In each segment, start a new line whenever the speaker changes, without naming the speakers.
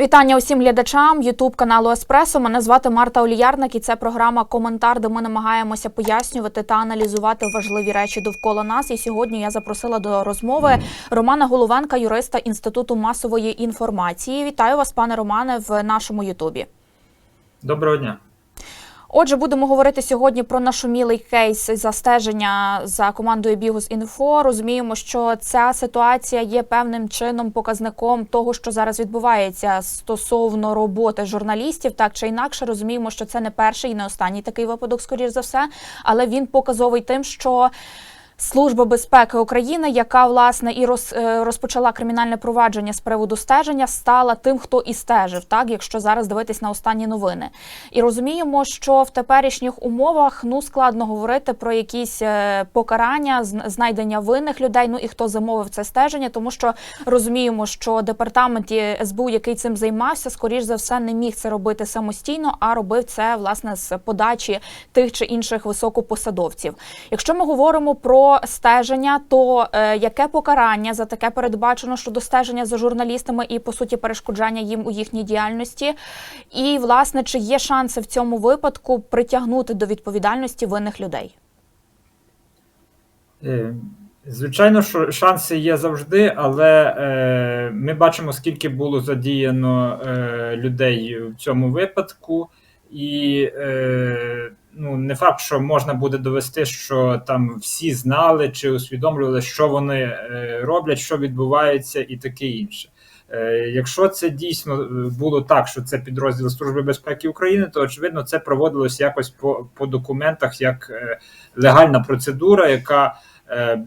Вітання усім глядачам Ютуб каналу Еспресо. Мене звати Марта Оліярник, і це програма Коментар, де ми намагаємося пояснювати та аналізувати важливі речі довкола нас. І сьогодні я запросила до розмови Романа Головенка, юриста Інституту масової інформації. Вітаю вас, пане Романе, в нашому Ютубі.
Доброго дня.
Отже, будемо говорити сьогодні про нашумілий кейс застеження за командою Бігус Інфо. Розуміємо, що ця ситуація є певним чином показником того, що зараз відбувається стосовно роботи журналістів. Так чи інакше, розуміємо, що це не перший і не останній такий випадок, скоріш за все, але він показовий тим, що. Служба безпеки України, яка власне і роз, е, розпочала кримінальне провадження з приводу стеження, стала тим, хто і стежив, так якщо зараз дивитись на останні новини, і розуміємо, що в теперішніх умовах ну складно говорити про якісь е, покарання, зн- знайдення винних людей. Ну і хто замовив це стеження, тому що розуміємо, що департаменті СБУ, який цим займався, скоріш за все не міг це робити самостійно, а робив це власне з подачі тих чи інших високопосадовців. Якщо ми говоримо про стеження, то е, яке покарання за таке передбачено щодо стеження за журналістами і по суті перешкоджання їм у їхній діяльності? І власне чи є шанси в цьому випадку притягнути до відповідальності винних людей?
Е, Звичайно, що шанси є завжди, але е, ми бачимо, скільки було задіяно е, людей в цьому випадку, і е, ну, не факт, що можна буде довести, що там всі знали чи усвідомлювали, що вони е, роблять, що відбувається, і таке інше. Е, Якщо це дійсно е, було так, що це підрозділ Служби безпеки України, то очевидно це проводилось якось по, по документах як легальна процедура, яка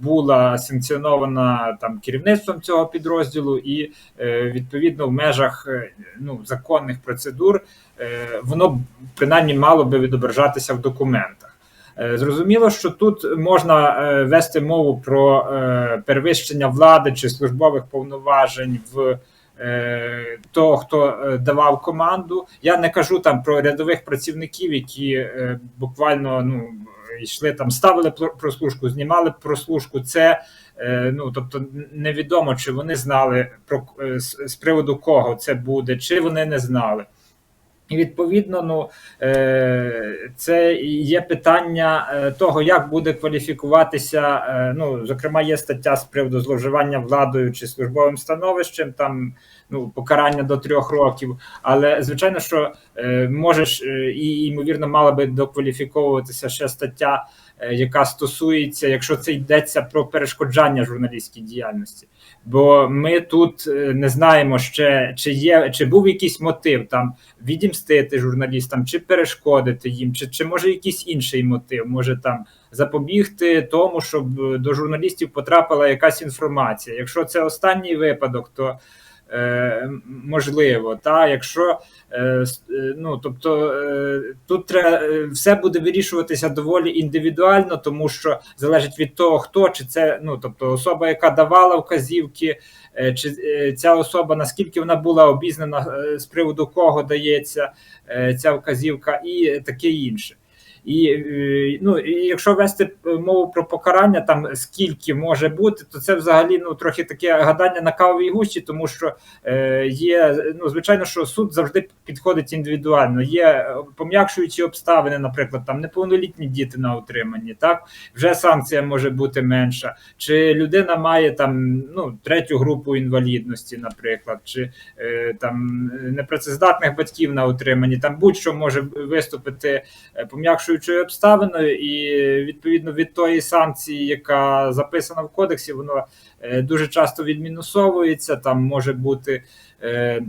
була санкціонована там керівництвом цього підрозділу, і е, відповідно в межах е, ну, законних процедур е, воно принаймні мало би відображатися в документах. Е, Зрозуміло, що тут можна е, вести мову про е, перевищення влади чи службових повноважень в е, того, хто е, давав команду. Я не кажу там про рядових працівників, які е, буквально ну йшли там, ставили пр- прослушку, знімали прослушку. Це е, ну тобто невідомо, чи вони знали про е, з приводу кого це буде, чи вони не знали. І відповідно, ну е, це є питання е, того, як буде кваліфікуватися. е, Ну, зокрема, є стаття з приводу зловживання владою чи службовим становищем, там ну покарання до трьох років. Але звичайно, що можеш і ймовірно мала би докваліфіковуватися ще стаття, яка стосується, якщо це йдеться про перешкоджання журналістській діяльності. Бо ми тут е, не знаємо ще, чи є, чи був якийсь мотив там відімстити журналістам, чи перешкодити їм, чи, чи може якийсь інший мотив, може там запобігти тому, щоб е, до журналістів потрапила якась інформація. Якщо це останній випадок, то е, можливо, та якщо е, е, ну тобто е, тут треба е, все буде вирішуватися доволі індивідуально, тому що залежить від того, хто чи це ну тобто особа, яка давала вказівки, е, чи е, ця особа наскільки вона була обізнана е, з приводу кого дається е, ця вказівка, і таке інше. І е, ну, якщо вести мову про покарання, там скільки може бути, то це взагалі ну трохи таке гадання на кавовій гущі, тому що е, є ну звичайно, що суд завжди підходить індивідуально. Є пом'якшуючі обставини, наприклад, там неповнолітні діти на утриманні, так вже санкція може бути менша, чи людина має там ну третю групу інвалідності, наприклад, чи е, там непрацездатних батьків на утриманні, там будь-що може виступити е, пом'якшуючою обставиною, і відповідно від тої санкції, яка записана в кодексі, воно е, дуже часто відмінусовується. Там може бути е,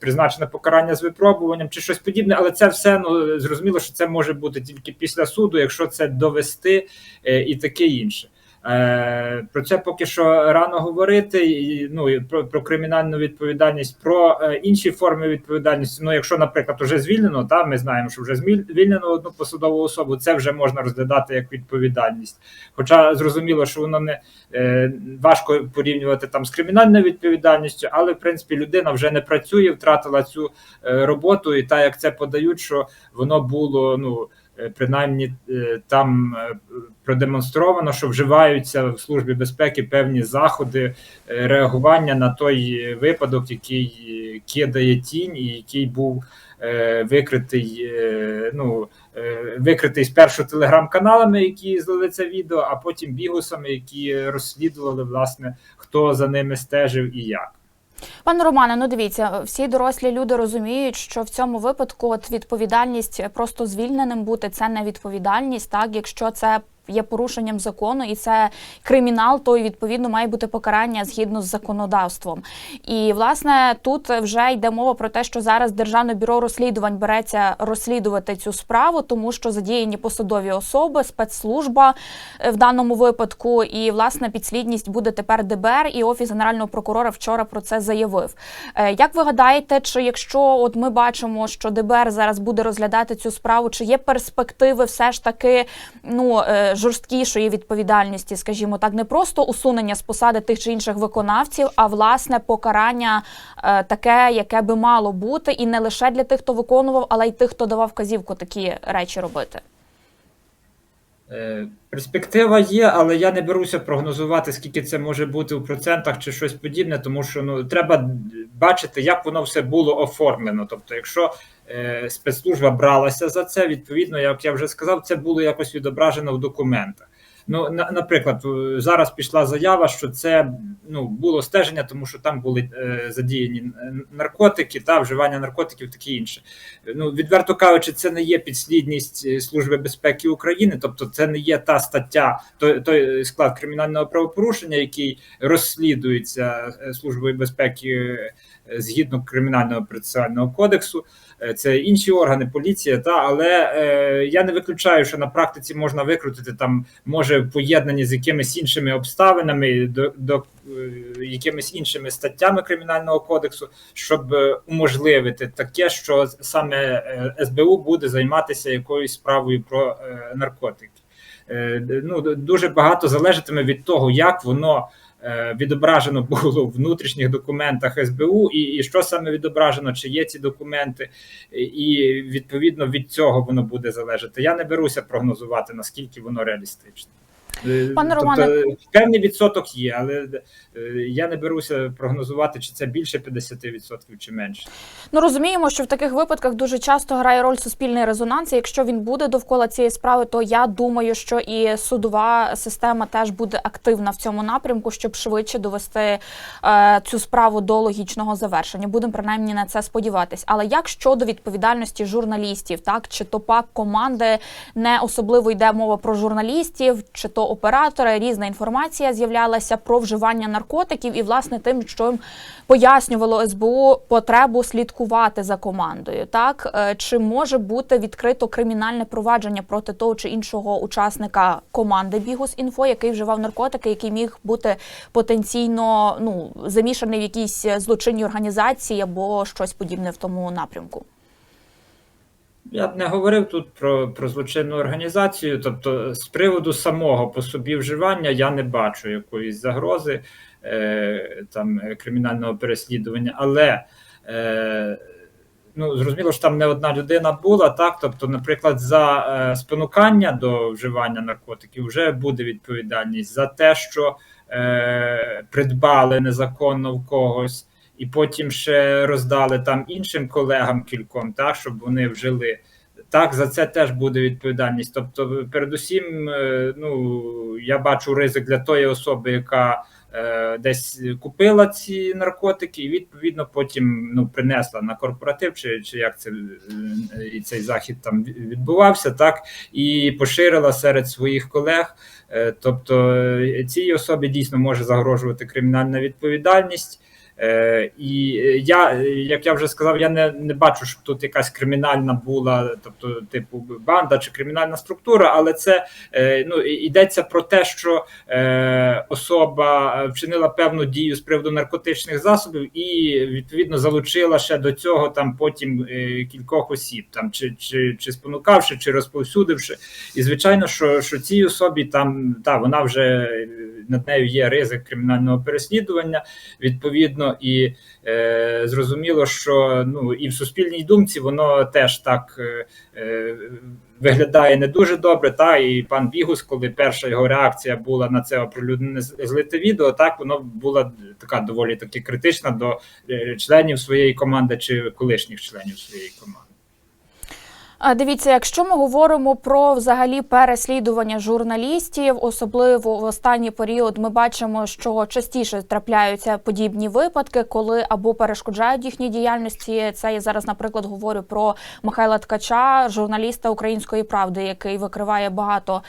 призначене покарання з випробуванням чи щось подібне, але це все ну зрозуміло, що це може бути тільки після суду, якщо це довести е, і таке інше. Е, Про це поки що рано говорити. Ну про, про кримінальну відповідальність, про е, інші форми відповідальності. Ну, якщо, наприклад, вже звільнено, та ми знаємо, що вже звільнено одну посадову особу, це вже можна розглядати як відповідальність. Хоча зрозуміло, що воно не е, важко порівнювати там з кримінальною відповідальністю, але в принципі людина вже не працює, втратила цю роботу, і так як це подають, що воно було ну принаймні е, там е, продемонстровано, що вживаються в службі безпеки певні заходи е, реагування на той випадок, який е, кидає тінь, і який був е, викритий. е, Ну е, викритий спершу телеграм-каналами, які злили це відео, а потім бігусами, які розслідували власне, хто за ними стежив і як.
Пане Романе, ну дивіться, всі дорослі люди розуміють, що в цьому випадку от відповідальність просто звільненим бути це не відповідальність, так якщо це. Є порушенням закону, і це кримінал, то відповідно має бути покарання згідно з законодавством. І власне тут вже йде мова про те, що зараз Державне бюро розслідувань береться розслідувати цю справу, тому що задіяні посадові особи, спецслужба е, в даному випадку, і власне підслідність буде тепер ДБР, і офіс генерального прокурора вчора про це заявив. Е, Як ви гадаєте, чи якщо от ми бачимо, що ДБР зараз буде розглядати цю справу, чи є перспективи все ж таки ну е, жорсткішої відповідальності, скажімо так, не просто усунення з посади тих чи інших виконавців, а власне покарання е, таке, яке би мало бути, і не лише для тих, хто виконував, але й тих, хто давав вказівку такі речі робити.
Е, Перспектива є, але я не беруся прогнозувати, скільки це може бути у процентах чи щось подібне, тому що ну треба бачити, як воно все було оформлено. Тобто, якщо спецслужба бралася за це, відповідно, як я вже сказав, це було якось відображено в документах. Ну, на, наприклад, е, зараз пішла заява, що це ну було стеження, тому що там були е, задіяні наркотики та вживання наркотиків, таке інше. Ну відверто кажучи, це не є підслідність е, Служби безпеки України, тобто це не є та стаття, той, той склад кримінального правопорушення, який розслідується е, Службою безпеки е, згідно кримінального процесуального кодексу. Е, Це інші органи, поліція, та але е, я не виключаю, що на практиці можна викрутити там, може в поєднанні з якимись іншими обставинами, до, до е, якимись іншими статтями кримінального кодексу, щоб уможливити таке, що саме е, СБУ буде займатися якоюсь справою про е, наркотики. Е, ну, дуже багато залежатиме від того, як воно відображено було в внутрішніх документах СБУ, і, і що саме відображено, чи є ці документи, і відповідно від цього воно буде залежати. Я не беруся прогнозувати, наскільки воно реалістичне. Е,
Пане
тобто,
Романе.
певний відсоток є, але е, я не беруся прогнозувати, чи це більше 50% чи менше.
Ну розуміємо, що в таких випадках дуже часто грає роль суспільний резонанс. І Якщо він буде довкола цієї справи, то я думаю, що і судова система теж буде активна в цьому напрямку, щоб швидше довести е, цю справу до логічного завершення. Будемо принаймні на це сподіватись. Але як щодо відповідальності журналістів, так чи то пак команди не особливо йде мова про журналістів, чи то оператори, різна інформація з'являлася про вживання наркотиків, і власне тим, що їм пояснювало СБУ потребу слідкувати за командою. Так Е, чи може бути відкрито кримінальне провадження проти того чи іншого учасника команди Бігус інфо, який вживав наркотики, який міг бути потенційно ну замішаний в якійсь злочинній організації або щось подібне в тому напрямку?
Я б не говорив тут про, про злочинну організацію, тобто з приводу самого по собі вживання я не бачу якоїсь загрози е, там кримінального переслідування, але е, ну, зрозуміло, що там не одна людина була, так. Тобто, наприклад, за е, спонукання до вживання наркотиків вже буде відповідальність за те, що е, придбали незаконно в когось і потім ще роздали там іншим колегам кільком, так, щоб вони вжили. Так, за це теж буде відповідальність. Тобто, передусім, е, ну я бачу ризик для тої особи, яка е, десь купила ці наркотики, і відповідно потім ну принесла на корпоратив, чи, чи як це е, і цей захід там відбувався, так і поширила серед своїх колег. Е, тобто е, цій особі дійсно може загрожувати кримінальна відповідальність. Е, і я, як я вже сказав, я не, не бачу, щоб тут якась кримінальна була, тобто, типу, банда чи кримінальна структура, але це е, ну, йдеться про те, що е, особа вчинила певну дію з приводу наркотичних засобів і відповідно залучила ще до цього там потім е, кількох осіб, там чи, чи, чи спонукавши, чи розповсюдивши. І звичайно, що, що цій особі там та вона вже е, над нею є ризик кримінального переслідування. Відповідно, відповідно, і е, зрозуміло, що ну і в суспільній думці воно теж так е, е, виглядає не дуже добре. Та і пан Бігус, коли перша його реакція була на це оприлюднене злите відео, так воно була така доволі таки критична до е, членів своєї команди чи колишніх членів своєї команди.
А, Дивіться, якщо ми говоримо про взагалі переслідування журналістів, особливо в останній період, ми бачимо, що частіше трапляються подібні випадки, коли або перешкоджають їхній діяльності. Це я зараз, наприклад, говорю про Михайла Ткача, журналіста Української правди, який викриває багато,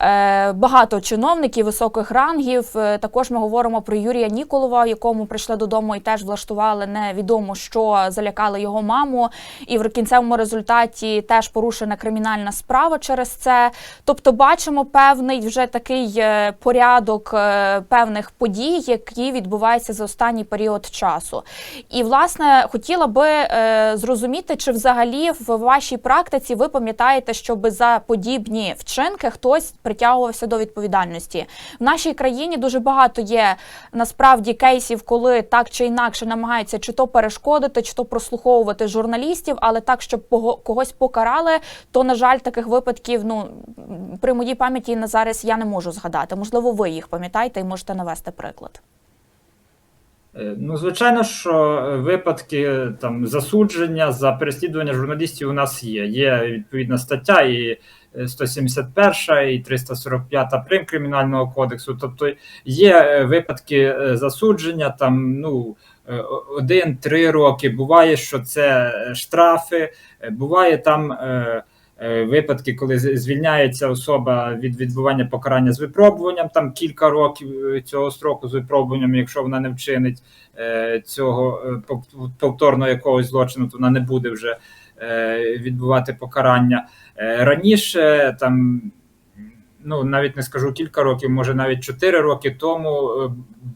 е, багато чиновників високих рангів. Е, Також ми говоримо про Юрія Ніколова, якому прийшли додому і теж влаштували невідомо що залякали його маму. І в кінцевому результаті теж порушена кримінальна справа через це. Тобто, бачимо певний вже такий е, порядок е, певних подій, які відбуваються за останній період часу. І власне хотіла би е, зрозуміти, чи взагалі в вашій практиці ви пам'ятаєте, щоб за подібні вчинки хтось притягувався до відповідальності. В нашій країні дуже багато є насправді кейсів, коли так чи інакше намагаються чи то перешкодити, чи то прослуховувати журналістів, але так, щоб когось покарали, то на жаль, таких випадків ну при моїй пам'яті на зараз я не можу згадати. Можливо, ви їх пам'ятаєте і можете навести приклад.
Е, Ну, звичайно, що е, випадки е, там засудження за переслідування журналістів у нас є. Є відповідна стаття і е, 171 і 345 прим Кримінального кодексу. Тобто є е, випадки е, засудження, там ну е, один-три роки. Буває, що це е, штрафи, е, буває там. е, е, Випадки, коли звільняється особа від відбування покарання з випробуванням, там кілька років е, цього строку з випробуванням, якщо вона не вчинить е, цього е, пов- повторного якогось злочину, то вона не буде вже е, відбувати покарання. Е, Раніше там. Ну, навіть не скажу кілька років, може навіть 4 роки тому е,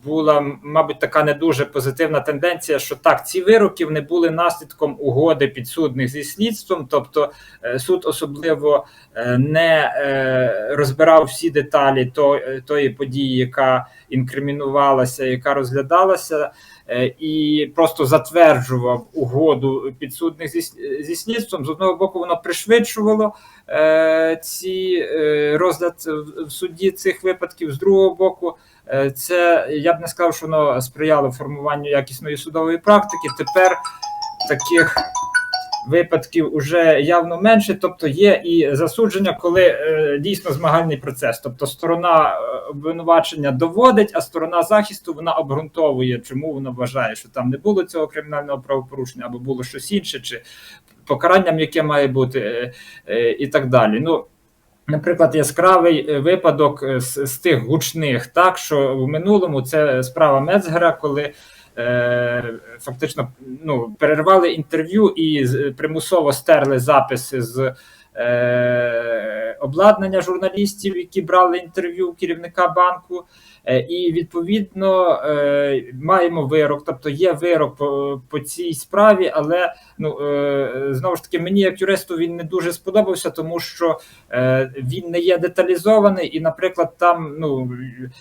була, мабуть, така не дуже позитивна тенденція, що так, ці вироки не були наслідком угоди підсудних зі слідством, тобто е, суд особливо е, не розбирав всі деталі тої події, яка інкримінувалася, яка розглядалася, і просто затверджував угоду підсудних зі, слідством. З одного боку, воно пришвидшувало е, ці е, розгляд в- суді цих випадків. З другого боку, е, це я б не сказав, що воно сприяло формуванню якісної судової практики. Тепер таких випадків уже явно менше. Тобто є і засудження, коли е, дійсно змагальний процес. Тобто сторона е, обвинувачення доводить, а сторона захисту вона обґрунтовує, чому вона вважає, що там не було цього кримінального правопорушення, або було щось інше, чи покаранням, яке має бути, е, і так далі. Ну, Наприклад, яскравий випадок з, з тих гучних, так що в минулому це справа Мецгера, коли фактично ну, перервали інтерв'ю і примусово стерли записи з е, обладнання журналістів, які брали інтерв'ю керівника банку. Е, І відповідно е, маємо вирок, тобто є вирок по, по цій справі, але ну е, знову ж таки мені як юристу він не дуже сподобався, тому що він не є деталізований, і, наприклад, там, ну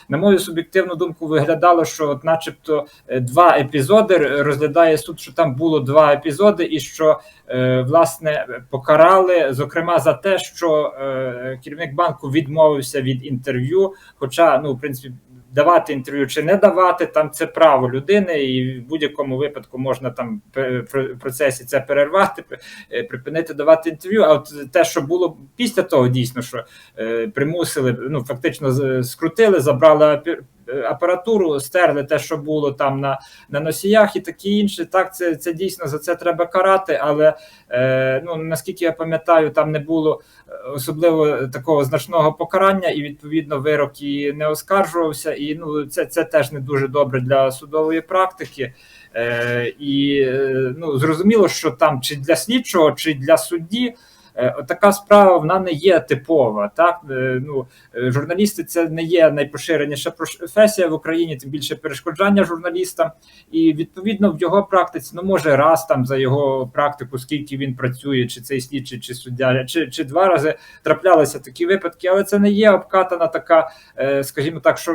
на мою суб'єктивну думку, виглядало, що, от, начебто, два епізоди розглядає суд, що там було два епізоди, і що власне покарали, зокрема, за те, що керівник банку відмовився від інтерв'ю. Хоча, ну, в принципі, давати інтерв'ю чи не давати, там це право людини, і в будь-якому випадку можна там в процесі це перервати, е, припинити давати інтерв'ю. А от те, що було після того, дійсно, що е, примусили, ну фактично скрутили, забрали апаратуру, стерли те, що було там на, на носіях, і таке інше. Так, це, це дійсно за це треба карати. Але е, ну наскільки я пам'ятаю, там не було е, особливо такого значного покарання, і відповідно вирок і не оскаржувався. І ну це, це теж не дуже добре для судової практики. Е, і е, ну зрозуміло, що там чи для слідчого, чи для судді. Е, така справа вона не є типова. Так Е, ну е, журналісти це не є найпоширеніша професія в Україні, тим більше перешкоджання журналістам. І відповідно в його практиці, ну може раз там за його практику, скільки він працює, чи цей слідчий, чи суддя, чи, чи два рази траплялися такі випадки, але це не є обкатана така, скажімо так, що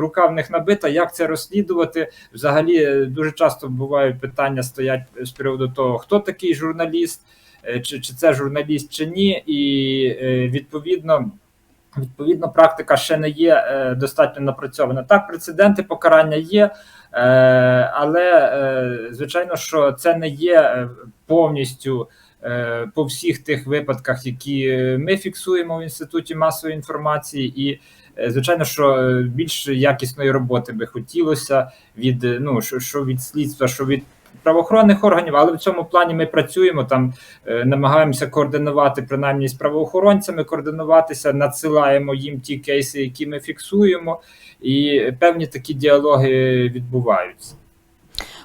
рука в них набита. Як це розслідувати? Взагалі дуже часто бувають питання стоять з приводу того, хто такий журналіст, чи, чи це журналіст, чи ні, і е, відповідно. Відповідно, практика ще не є е, достатньо напрацьована. Так, прецеденти покарання є, е, але е, звичайно, що це не є е, повністю е, по всіх тих випадках, які е, ми фіксуємо в інституті масової інформації, і е, звичайно, що е, більш якісної роботи би хотілося від е, ну що від слідства, що від правоохоронних органів, але в цьому плані ми працюємо там, е, намагаємося координувати принаймні з правоохоронцями, координуватися, надсилаємо їм ті кейси, які ми фіксуємо, і певні такі діалоги відбуваються.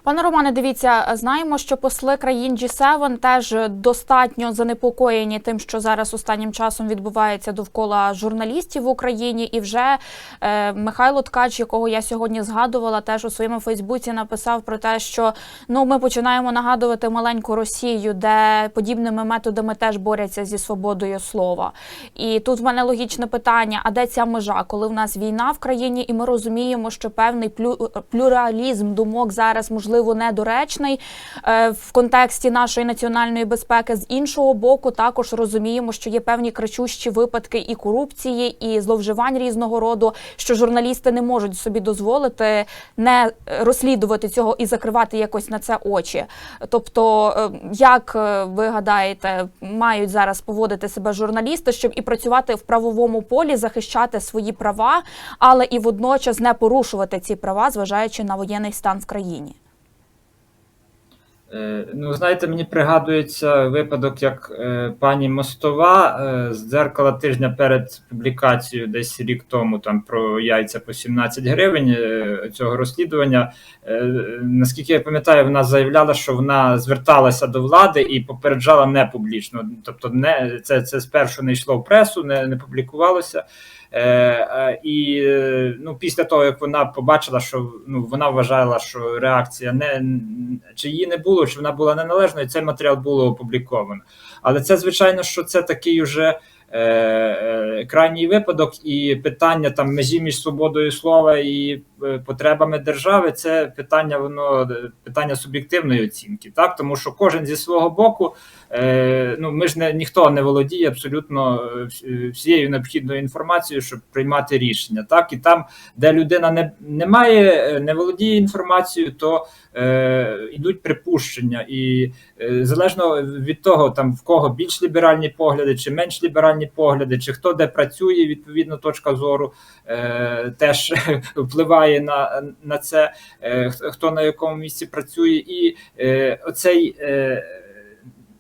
Пане Романе, дивіться, знаємо, що посли країн G7 теж достатньо занепокоєні тим, що зараз останнім часом відбувається довкола журналістів в Україні. І вже е, Михайло Ткач, якого я сьогодні згадувала, теж у своєму Фейсбуці написав про те, що ну ми починаємо нагадувати маленьку Росію, де подібними методами теж борються зі свободою слова. І тут в мене логічне питання: а де ця межа, коли в нас війна в країні, і ми розуміємо, що певний плю, плюралізм думок зараз можливо недоречний е, в контексті нашої національної безпеки. З іншого боку, також розуміємо, що є певні кричущі випадки і корупції, і зловживань різного роду, що журналісти не можуть собі дозволити не розслідувати цього і закривати якось на це очі. Тобто, е, як е, ви гадаєте, мають зараз поводити себе журналісти, щоб і працювати в правовому полі, захищати свої права, але і водночас не порушувати ці права, зважаючи на воєнний стан в країні.
Е, Ну, знаєте, мені пригадується випадок, як е, пані Мостова е, з дзеркала тижня перед публікацією, десь рік тому, там про яйця по 17 гривень цього розслідування. Наскільки я пам'ятаю, вона заявляла, що вона зверталася до влади і попереджала не публічно. Тобто, не це, це спершу не йшло в пресу, не, не публікувалося. Е, е, і е, ну, після того, як вона побачила, що ну, вона вважала, що реакція не чи її не було, чи вона була неналежною, цей матеріал було опубліковано. Але це, звичайно, що це такий уже крайній випадок, і питання там межі між свободою слова і е, потребами держави це питання, воно е, питання суб'єктивної оцінки, так тому що кожен зі свого боку. Е, ну, ми ж не ніхто не володіє абсолютно е, всією необхідною інформацією, щоб приймати рішення. Так і там, де людина не, не має, е, не володіє інформацією, то е, йдуть припущення, і е, залежно від того, там в кого більш ліберальні погляди, чи менш ліберальні погляди, чи хто де працює, відповідно точка зору е, теж впливає на, на це, е, хто- на якому місці працює, і е, оцей. Е,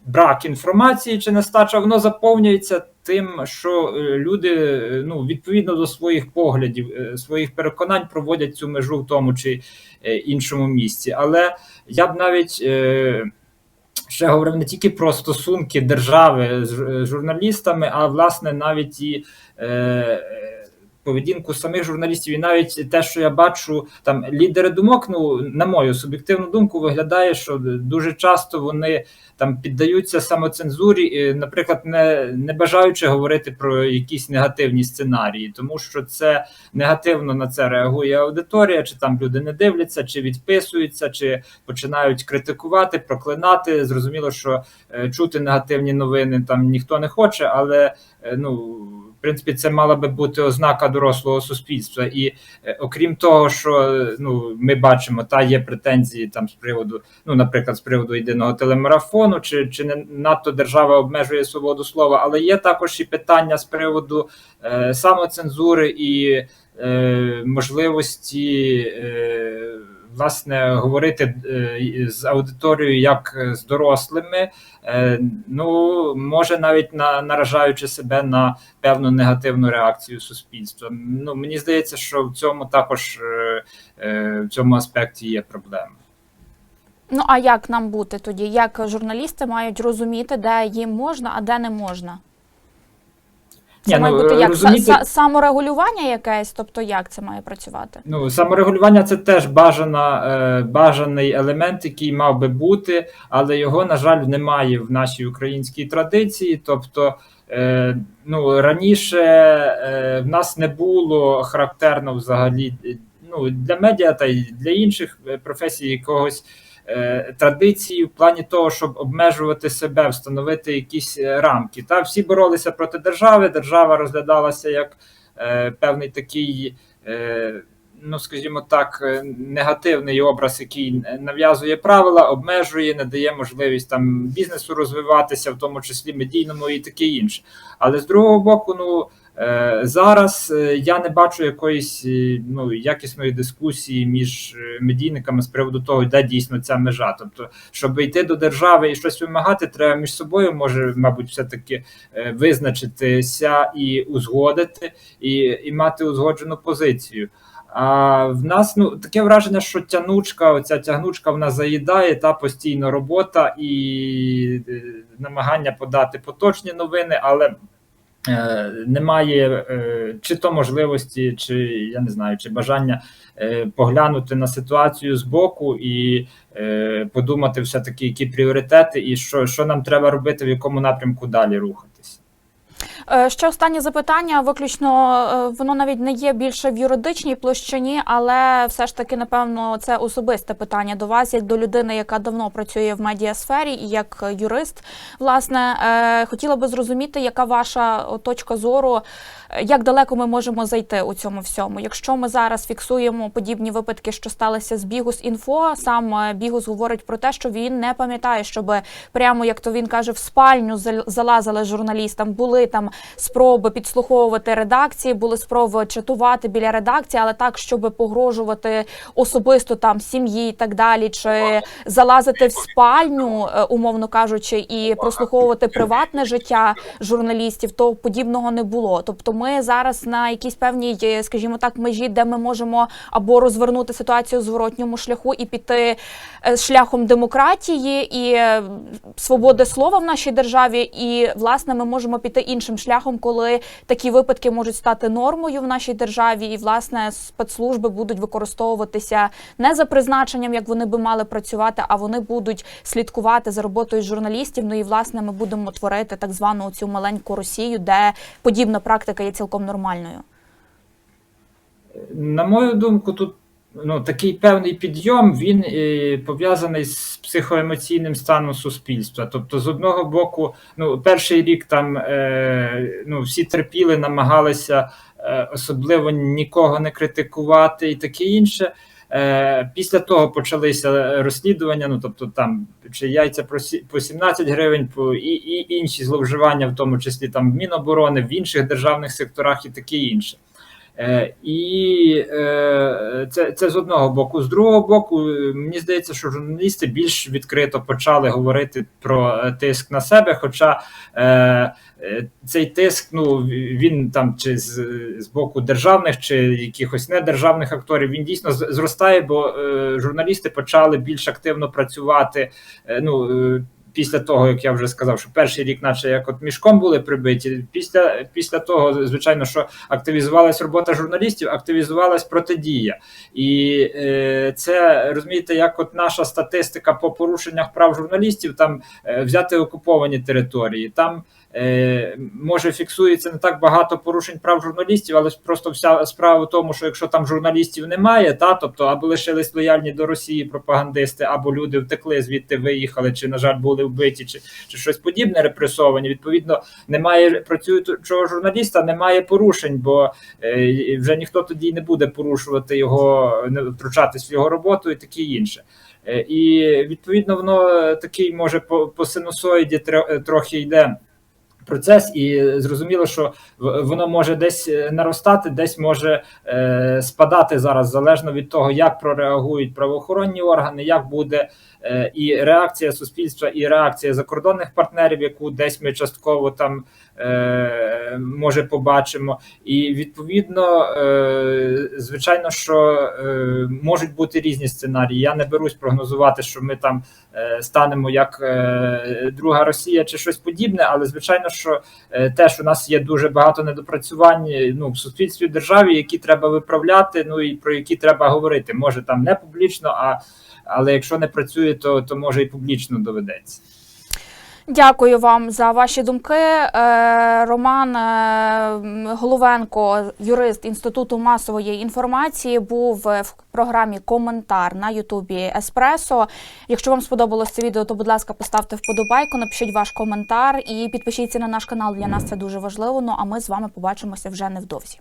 брак інформації чи нестача, воно заповнюється тим, що е, люди е, ну, відповідно до своїх поглядів, е, своїх переконань проводять цю межу в тому чи іншому місці. Але я б навіть. Е, Ще говорив не тільки про стосунки держави з журналістами, а власне навіть і е, е, поведінку самих журналістів, і навіть те, що я бачу, там лідери думок, ну на мою суб'єктивну думку, виглядає, що дуже часто вони там піддаються самоцензурі, е, наприклад, не, не бажаючи говорити про якісь негативні сценарії, тому що це негативно на це реагує аудиторія, чи там люди не дивляться, чи відписуються, чи починають критикувати, проклинати. Зрозуміло, що е, чути негативні новини там ніхто не хоче, але е, ну. Принципі, це мала би бути ознака дорослого суспільства, і е, окрім того, що е, ну ми бачимо, та є претензії там з приводу, ну наприклад, з приводу єдиного телемарафону, чи чи не надто держава обмежує свободу слова, але є також і питання з приводу е, самоцензури і е, можливості. Е, Власне, говорити е, з аудиторією як з дорослими, е, ну може навіть на наражаючи себе на певну негативну реакцію суспільства. Ну мені здається, що в цьому також е, в цьому аспекті є проблема.
Ну а як нам бути тоді? Як журналісти мають розуміти, де їм можна, а де не можна? Це
Ні,
має
ну,
бути як
розуміти-
са- са- саморегулювання якесь, тобто як це має працювати?
Ну, саморегулювання це теж бажана, е, бажаний елемент, який мав би бути, але його, на жаль, немає в нашій українській традиції. Тобто, е, ну, раніше е, в нас не було характерно взагалі ну, для медіа та й для інших професій якогось. Е, Традиції в плані того, щоб обмежувати себе, встановити якісь е, рамки. Та всі боролися проти держави. Держава розглядалася як е, певний такий ну скажімо так, негативний образ, який нав'язує правила, обмежує, не дає можливість там бізнесу розвиватися, в тому числі медійному і таке інше. Але з другого боку, ну зараз е, я не бачу якоїсь е, ну якісної дискусії між е, медійниками з приводу того, де дійсно ця межа. Тобто, щоб йти до держави і щось вимагати, треба між собою, може, мабуть, все таки е, визначитися і узгодити, і, і мати узгоджену позицію. А в нас ну таке враження, що тянучка, оця тягнучка вона заїдає та постійно робота і е, намагання подати поточні новини, але е, немає е, чи то можливості, чи я не знаю, чи бажання е, поглянути на ситуацію з боку і е, подумати все-таки, які пріоритети, і що, що нам треба робити, в якому напрямку далі рухатися.
Е, Ще останнє запитання. Виключно е, воно навіть не є більше в юридичній площині, але все ж таки, напевно, це особисте питання до вас, як до людини, яка давно працює в медіасфері, і як юрист. Власне, е, хотіла би зрозуміти, яка ваша точка зору, як далеко ми можемо зайти у цьому всьому. Якщо ми зараз фіксуємо подібні випадки, що сталися з Бігус інфо, сам Бігус говорить про те, що він не пам'ятає, щоб прямо як то він каже, в спальню зал- залазили журналістам, були там спроби підслуховувати редакції, були спроби чатувати біля редакції, але так, щоб погрожувати особисто там сім'ї і так далі, чи залазити в спальню, е, умовно кажучи, і прослуховувати приватне життя журналістів, то подібного не було. Тобто, ми зараз на якійсь певній, е, скажімо так, межі, де ми можемо або розвернути ситуацію в зворотньому шляху і піти е, шляхом демократії і свободи слова в нашій державі, і власне ми можемо піти іншим шляхом, коли такі випадки можуть стати нормою в нашій державі, і власне спецслужби будуть використовуватися не за призначенням, як вони би мали працювати, а вони будуть слідкувати за роботою журналістів. Ну і власне ми будемо творити так звану цю маленьку Росію, де подібна практика є цілком нормальною.
На мою думку, тут ну, такий певний підйом він е, пов'язаний з психоемоційним станом суспільства. Тобто, з одного боку, ну, перший рік там е, ну, всі терпіли, намагалися е, особливо нікого не критикувати і таке інше. Е, Після того почалися розслідування. Ну тобто, там чи яйця по 17 гривень, по і, і інші зловживання, в тому числі там в Міноборони, в інших державних секторах і таке інше. Е, І е, це, це з одного боку. З другого боку, мені здається, що журналісти більш відкрито почали говорити про е, тиск на себе. Хоча цей тиск, ну він там чи з, з боку державних, чи якихось недержавних акторів, він дійсно зростає, бо журналісти почали більш активно працювати. Ну, Після того, як я вже сказав, що перший рік, наче як от мішком були прибиті. Після після того, звичайно, що активізувалась робота журналістів, активізувалась протидія, і е, це розумієте, як от наша статистика по порушеннях прав журналістів, там е, взяти окуповані території, там може фіксується не так багато порушень прав журналістів, але просто вся справа в тому, що якщо там журналістів немає, та тобто або лишились лояльні до Росії пропагандисти, або люди втекли звідти, виїхали, чи на жаль були вбиті, чи, чи щось подібне репресовані. Відповідно, немає працюючого журналіста, немає порушень, бо е, вже ніхто тоді не буде порушувати його, не втручатись в його роботу і таке інше. Е, І відповідно воно такий може по, по синусоїді трохи йде процес, і зрозуміло, що воно може десь е, наростати, десь може е, спадати зараз, залежно від того, як прореагують правоохоронні органи, як буде е, і реакція суспільства, і реакція закордонних партнерів, яку десь ми частково там може побачимо. І відповідно, е, звичайно, що е, можуть бути різні сценарії. Я не берусь прогнозувати, що ми там е, станемо як е, друга Росія чи щось подібне, але звичайно, що е, теж у нас є дуже багато недопрацювань ну, в суспільстві в державі, які треба виправляти, ну і про які треба говорити. Може там не публічно, а але якщо не працює, то, то може і публічно доведеться.
Дякую вам за ваші думки. Е, Роман е, Головенко, юрист Інституту масової інформації, був в програмі Коментар на Ютубі Еспресо. Якщо вам сподобалось це відео, то будь ласка, поставте вподобайку, напишіть ваш коментар і підпишіться на наш канал. Для нас це дуже важливо. Ну а ми з вами побачимося вже невдовзі.